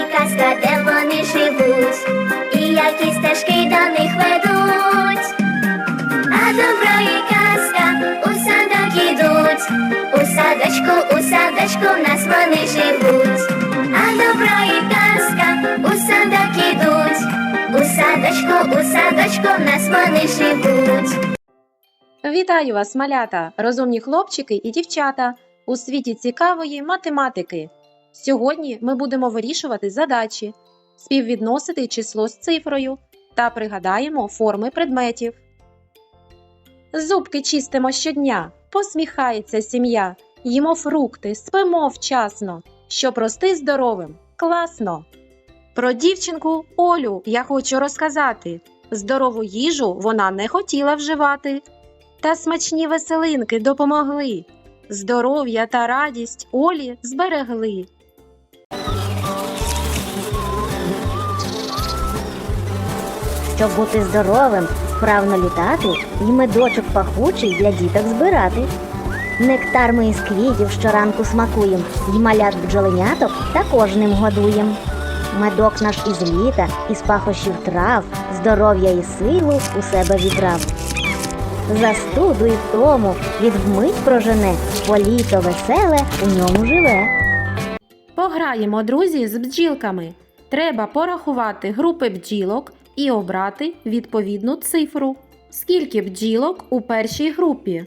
і казка, де вони живуть, і які стежки до них ведуть. А добро і казка у садок ідуть, у садочку, у садочку в нас вони живуть. А добро і казка у садок ідуть, у садочку, у садочку в нас вони живуть. Вітаю вас, малята, розумні хлопчики і дівчата у світі цікавої математики. Сьогодні ми будемо вирішувати задачі, співвідносити число з цифрою та пригадаємо форми предметів. Зубки чистимо щодня, посміхається сім'я, їмо фрукти, спимо вчасно, щоб рости здоровим. Класно! Про дівчинку Олю я хочу розказати. Здорову їжу вона не хотіла вживати. Та смачні веселинки допомогли. Здоров'я та радість Олі зберегли. Щоб бути здоровим, вправно літати і медочок пахучий для діток збирати. Нектар ми із квітів щоранку смакуєм, і малят бджоленяток також ним годуєм. Медок наш із літа, із пахощів трав, здоров'я і силу у себе відрав. Застуду і втому від вмить прожене, бо літо веселе у ньому живе. Пограємо, друзі, з бджілками. Треба порахувати групи бджілок і обрати відповідну цифру. Скільки бджілок у першій групі?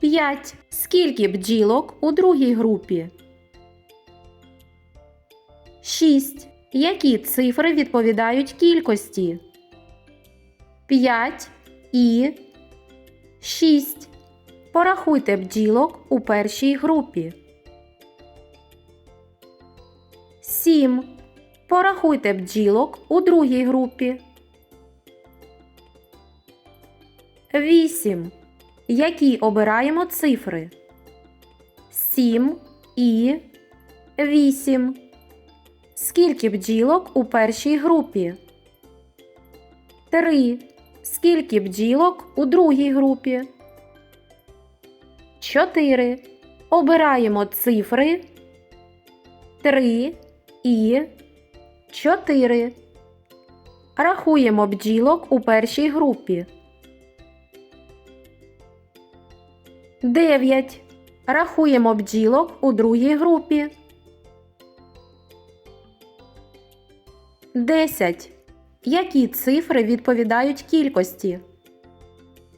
5. Скільки бджілок у другій групі? 6. Які цифри відповідають кількості? 5 і 6. Порахуйте бджілок у першій групі. 7. Порахуйте бджілок у другій групі. 8. Які обираємо цифри? 7 і 8. Скільки бджілок у першій групі? 3. Скільки бджілок у другій групі? 4. Обираємо цифри 3 і 4. Рахуємо бджілок у першій групі. 9. Рахуємо бджілок у другій групі. 10. Які цифри відповідають кількості?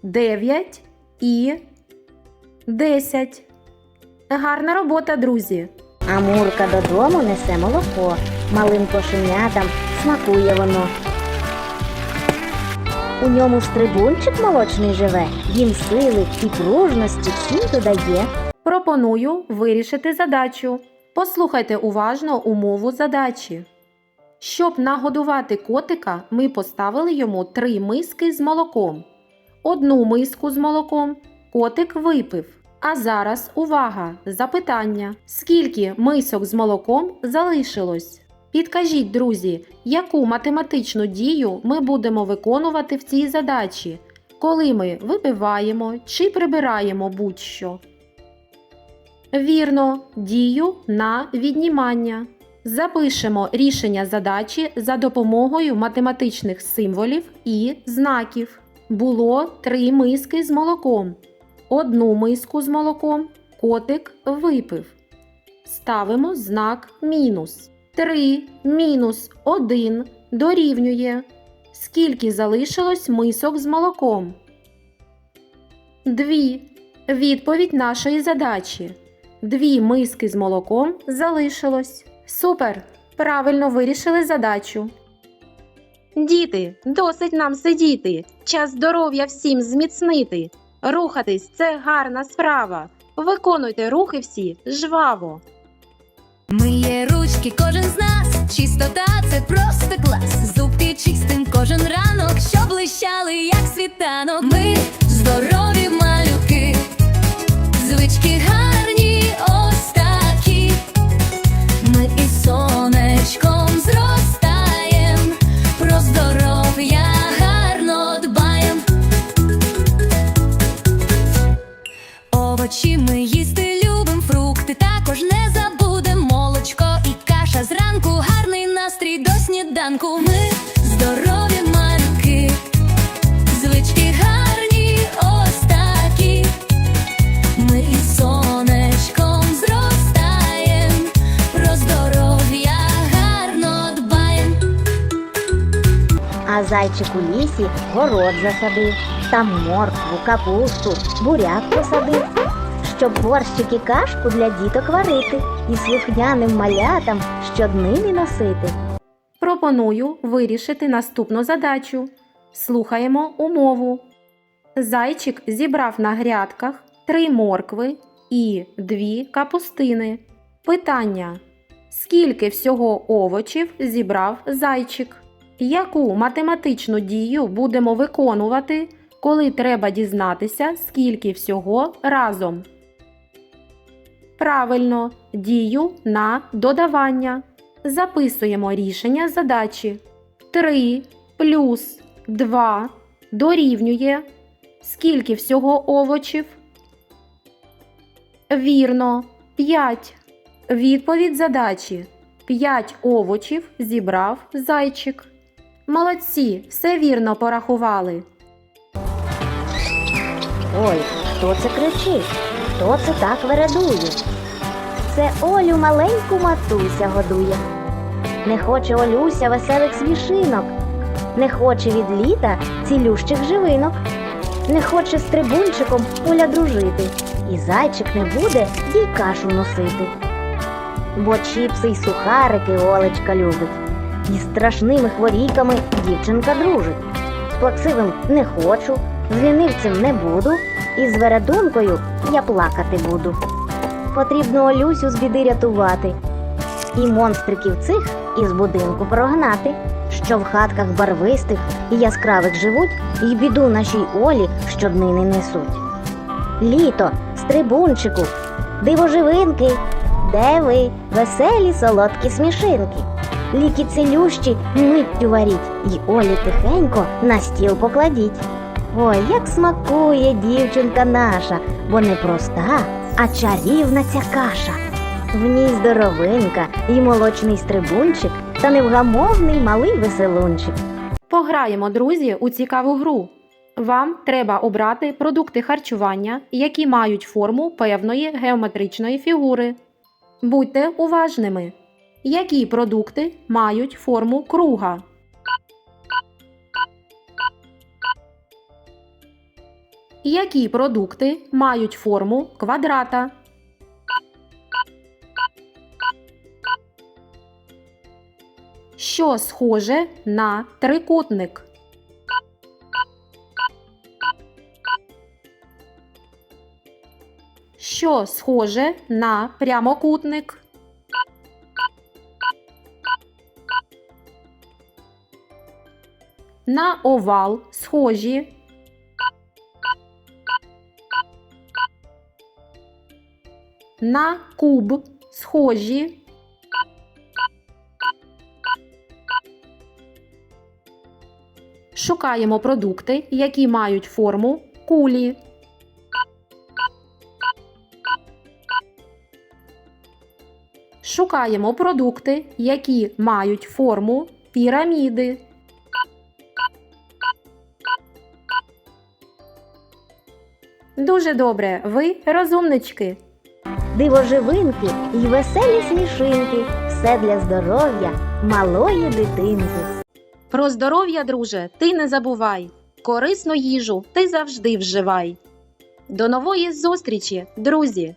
9 і 10. Гарна робота, друзі. А Мурка додому несе молоко, малим кошенятам смакує воно. У ньому стрибунчик молочний живе, їм сили і пружності всім додає. Пропоную вирішити задачу. Послухайте уважно умову задачі. Щоб нагодувати котика, ми поставили йому три миски з молоком. Одну миску з молоком котик випив. А зараз увага! Запитання: скільки мисок з молоком залишилось? Підкажіть, друзі, яку математичну дію ми будемо виконувати в цій задачі, коли ми випиваємо чи прибираємо будь-що? Вірно, дію на віднімання. Запишемо рішення задачі за допомогою математичних символів і знаків. Було три миски з молоком. Одну миску з молоком котик випив. Ставимо знак мінус. 3 мінус 1 дорівнює. Скільки залишилось мисок з молоком? Дві. Відповідь нашої задачі. Дві миски з молоком залишилось. Супер! Правильно вирішили задачу. Діти, досить нам сидіти. Час здоров'я всім зміцнити. Рухатись це гарна справа. Виконуйте рухи всі жваво. Миє ручки кожен з нас, чистота це просто клас. Зубки чистим кожен ранок, що блищали, як світанок. Ми зайчик у лісі город засадив, там моркву, капусту, буряк посадив, щоб борщик і кашку для діток варити і слухняним малятам щоднини носити. Пропоную вирішити наступну задачу. Слухаємо умову. Зайчик зібрав на грядках три моркви і дві капустини. Питання: скільки всього овочів зібрав зайчик? Яку математичну дію будемо виконувати, коли треба дізнатися, скільки всього разом? Правильно, дію на додавання. Записуємо рішення задачі. 3 плюс 2 дорівнює. Скільки всього овочів? Вірно, 5. Відповідь задачі. 5 овочів зібрав зайчик. Молодці, все вірно порахували. Ой, хто це кричить? Хто це так вередує? Це Олю маленьку матуся годує. Не хоче Олюся веселих смішинок, не хоче від літа цілющих живинок, не хоче з трибунчиком Оля дружити, і зайчик не буде їй кашу носити. Бо чіпси й сухарики Олечка любить, і страшними хворійками дівчинка дружить. З плаксивим не хочу, з лінивцем не буду, і з вередункою я плакати буду. Потрібно Олюсю з біди рятувати, і монстриків цих із будинку прогнати, що в хатках барвистих і яскравих живуть, і біду нашій Олі щоднини несуть. Літо, стрибунчику, дивоживинки, де ви, веселі солодкі смішинки. Ліки цілющі миттю варіть, і Олі тихенько на стіл покладіть. Ой, як смакує дівчинка наша, бо не проста, а чарівна ця каша. В ній здоровинка і молочний стрибунчик, та невгамовний малий веселунчик. Пограємо, друзі, у цікаву гру. Вам треба обрати продукти харчування, які мають форму певної геометричної фігури. Будьте уважними. Які продукти мають форму круга? Які продукти мають форму квадрата? Що схоже на трикутник? Що схоже на прямокутник? На овал схожі. На куб схожі. Шукаємо продукти, які мають форму кулі. Шукаємо продукти, які мають форму піраміди. Дуже добре, ви розумнички. Дивоживинки і веселі смішинки все для здоров'я малої дитинки. Про здоров'я, друже, ти не забувай. Корисну їжу ти завжди вживай. До нової зустрічі, друзі!